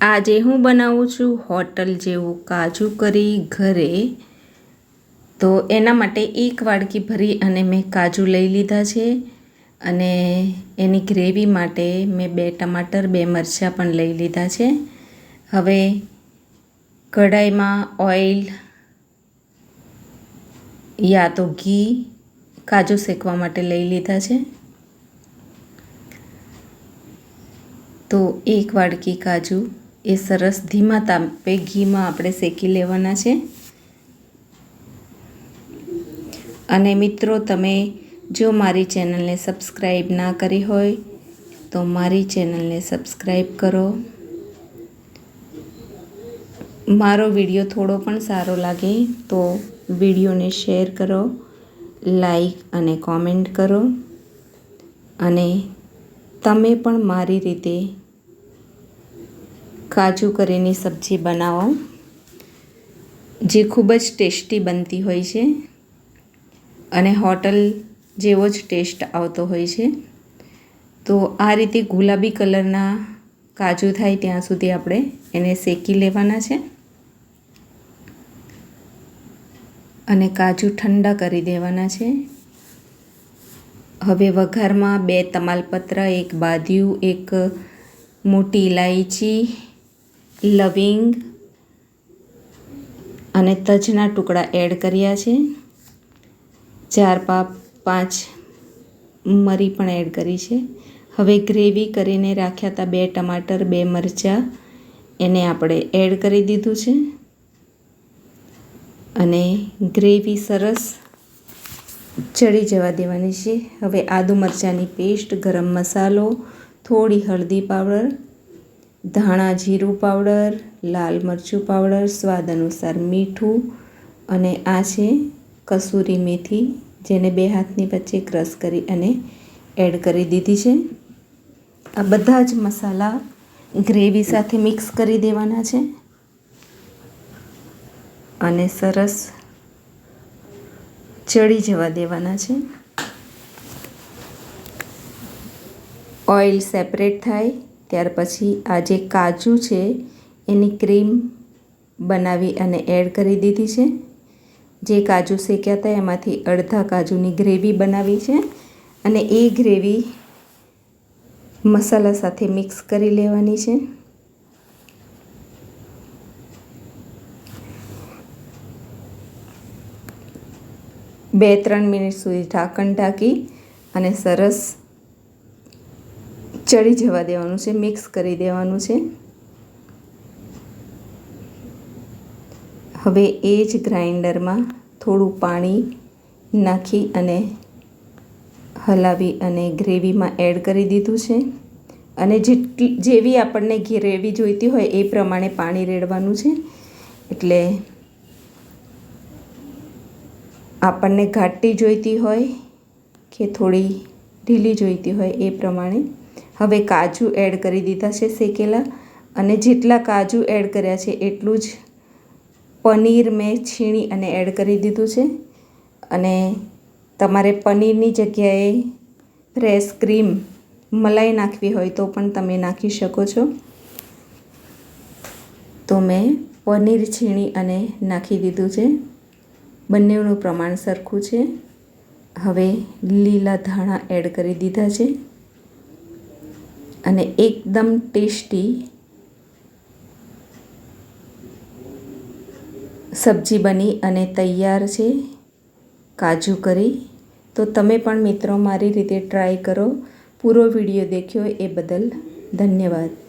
આજે હું બનાવું છું હોટલ જેવું કાજુ કરી ઘરે. તો એના માટે એક વાડકી ભરી અને મેં કાજુ લઈ લીધા છે. અને એની ગ્રેવી માટે મેં બે ટમાટર, બે મરચાં પણ લઈ લીધા છે. હવે કઢાઈમાં ઓઇલ યા તો ઘી કાજુ શેકવા માટે લઈ લીધા છે. તો એક વાડકી કાજુ એ સરસ ધીમા તાપે ઘીમાં આપણે શેકી લેવાના છે. અને મિત્રો, તમે જો મારી ચેનલને સબસ્ક્રાઈબ ના કરી હોય, તો મારી ચેનલને સબસ્ક્રાઈબ કરો. મારો વીડિયો થોડો પણ સારો લાગે તો વિડીયોને શેર કરો, લાઈક અને કોમેન્ટ કરો. અને તમે પણ મારી રીતે કાજુ કરીની સબ્જી બનાવો. જે ખૂબ જ ટેસ્ટી બનતી હોય છે અને હોટલ જેવો જ ટેસ્ટ આવતો હોય છે. તો આ રીતે ગુલાબી કલરના કાજુ થાય ત્યાં સુધી આપણે એને શેકી લેવાના છે. અને કાજુ ઠંડા કરી દેવાના છે. હવે વઘારમાં બે તમાલપત્ર, એક બાદિયું, એક મોટી ઇલાયચી લવિંગ અને તજના ટુકડા એડ કર્યા છે. ચાર પાપ, પાંચ મરી પણ એડ કરી છે. હવે ગ્રેવી કરીને રાખ્યા હતા બે ટમાટર, બે મરચાં, એને આપણે એડ કરી દીધું છે. અને ગ્રેવી સરસ ચડી જવા દેવાની છે. હવે આદુ મરચાંની પેસ્ટ, ગરમ મસાલો, થોડી હળદી પાવડર ધાણા જીરું પાવડર, લાલ મરચું પાવડર, સ્વાદ અનુસાર મીઠું અને આ છે કસૂરી મેથી, જેને બે હાથની વચ્ચે ક્રશ કરી અને એડ કરી દીધી છે. આ બધા જ મસાલા ગ્રેવી સાથે મિક્સ કરી દેવાના છે. અને સરસ ચડી જવા દેવાના છે. ઓઇલ સેપરેટ થાય ત્યાર પછી આ જે કાજુ છે, એની ક્રીમ બનાવી અને એડ કરી દીધી છે. જે કાજુ શેક્યા હતા એમાંથી અડધા કાજુની ગ્રેવી બનાવી છે અને એ ગ્રેવી મસાલા સાથે મિક્સ કરી લેવાની છે. બે ત્રણ મિનિટ સુધી ઢાંકણ ઢાંકી અને સરસ ચડી જવા દેવાનું છે મિક્સ કરી દેવાનું છે. હવે એ જ ગ્રાઇન્ડરમાં થોડું પાણી નાખી અને હલાવી અને ગ્રેવીમાં એડ કરી દીધું છે. અને જેટલી, જેવી આપણને ગ્રેવી જોઈતી હોય એ પ્રમાણે પાણી રેડવાનું છે. એટલે આપણને ઘાટી જોઈતી હોય કે થોડી ઢીલી જોઈતી હોય એ પ્રમાણે હવે કાજુ એડ કરી દીધા છે શેકેલા અને જેટલા કાજુ એડ કર્યા છે એટલું જ પનીર મેં છીણી અને એડ કરી દીધું છે. અને તમારે પનીરની જગ્યાએ ફ્રેશ ક્રીમ મલાઈ નાખવી હોય તો પણ તમે નાખી શકો છો. તો મેં પનીર છીણી અને નાખી દીધું છે. બંનેનું પ્રમાણ સરખું છે. હવે લીલા ધાણા એડ કરી દીધા છે. અને એકદમ ટેસ્ટી સબ્જી બની અને તૈયાર છે, કાજુ કરી. તો તમે પણ મિત્રો મારી રીતે ટ્રાય કરો. પૂરો વીડિયો દેખ્યો એ બદલ ધન્યવાદ.